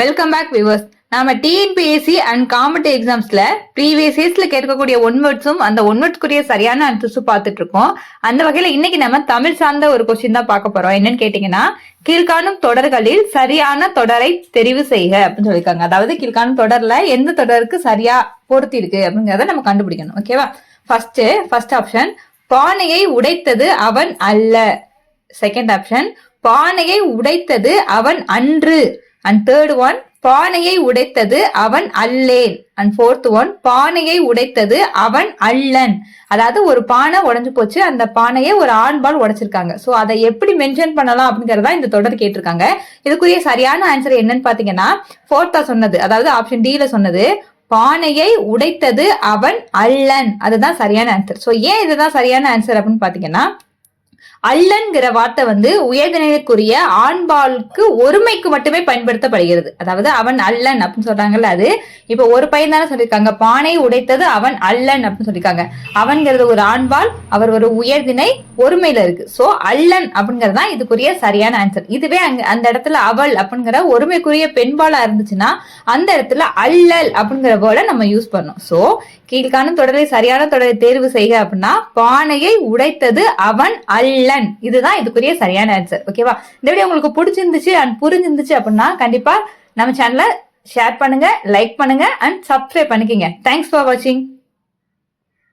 Welcome back viewers நாம TNPSC and competitive எக்ஸாம்ஸ்ல previous இயர்ஸ்ல கேட்கக்கூடிய ஒன் வேர்ட்ஸும் அந்த ஒன் வேர்ட்ஸ்க்குரிய சரியான ஆன்சர்ஸும் பார்த்துட்டு இருக்கோம். அந்த வகையில இன்னைக்கு நம்ம தமிழ் சார்ந்த ஒரு கொஸ்டின் தான் பார்க்க போறோம். என்னன்னு கேட்டீங்கன்னா கீழ்காணும் தொடர்களில் சரியான தொடரை தெரிவு செய்க அப்படின்னு சொல்லியிருக்காங்க. அதாவது கீழ்காணும் தொடர்ல எந்த தொடருக்கு சரியா பொருத்தி இருக்கு அப்படிங்கறத நம்ம கண்டுபிடிக்கணும். ஓகேவா ஃபர்ஸ்ட் ஃபர்ஸ்ட் ஆப்ஷன் பானையை உடைத்தது அவன் அல்ல. செகண்ட் ஆப்ஷன் பானையை உடைத்தது அவன் அன்று. அண்ட் தேர்ட் ஒன் பானையை உடைத்தது அவன் அல்லேன். அண்ட் ஃபோர்த் ஒன் பானையை உடைத்தது அவன் அல்லன். அதாவது ஒரு பானை உடஞ்சு போச்சு அந்த பானையை ஒரு ஆண்பால் உடைச்சிருக்காங்க. ஸோ அதை எப்படி மென்ஷன் பண்ணலாம் அப்படிங்கறதா இந்த தொடர் கேட்டிருக்காங்க. இதுக்குரிய சரியான ஆன்சர் என்னன்னு பாத்தீங்கன்னா ஃபோர்த்தா சொன்னது அதாவது ஆப்ஷன் டில சொன்னது பானையை உடைத்தது அவன் அல்லன். அதுதான் சரியான ஆன்சர் ஸோ ஏன் இதுதான் சரியான ஆன்சர் அப்படின்னு பாத்தீங்கன்னா அல்லன்கிற வார்த்தை வந்து உயர்நிலைக்குரிய ஆண்பாலுக்கு ஒருமைக்கு மட்டுமே பயன்படுத்தப்படுகிறது. அதாவது அவன் அல்லன் அப்படின்னு சொல்றாங்கல்ல அது. இப்ப ஒரு பையன் தானே சொல்லியிருக்காங்க. பானை உடைத்தது அவன் அல்லன் அப்படின்னு சொல்லியிருக்காங்க. அவன்கிறது ஒரு ஆண்பால் அவர் ஒரு உயர்தினை ஒருமையில இருக்கு. சோ அல்லன் அப்படிங்கிறது தான் இதுக்குரிய சரியான ஆன்சர் இதுவே அங்க அந்த இடத்துல அவள் அப்படிங்கிற ஒருமைக்குரிய பெண்பாலா இருந்துச்சுன்னா அந்த இடத்துல அல்லல் அப்படிங்கிற வேர்டை நம்ம யூஸ் பண்ணோம் சோ கீழ்கான தொடரை சரியான தொடரை தேர்வு செய்க அப்படின்னா பானையை உடைத்தது அவன் அல்லன் இதுதான் இதுக்குரிய சரியான ஆன்சர் ஓகேவா இந்த வீடியோ உங்களுக்கு பிடிச்சிருந்துச்சு அண்ட் புரிஞ்சிருந்துச்சு அப்படின்னா கண்டிப்பா நம்ம சேனலை ஷேர் பண்ணுங்க லைக் பண்ணுங்க அண்ட் சப்ஸ்கிரைப் பண்ணிக்கங்க. தேங்க்ஸ் ஃபார் வாட்சிங்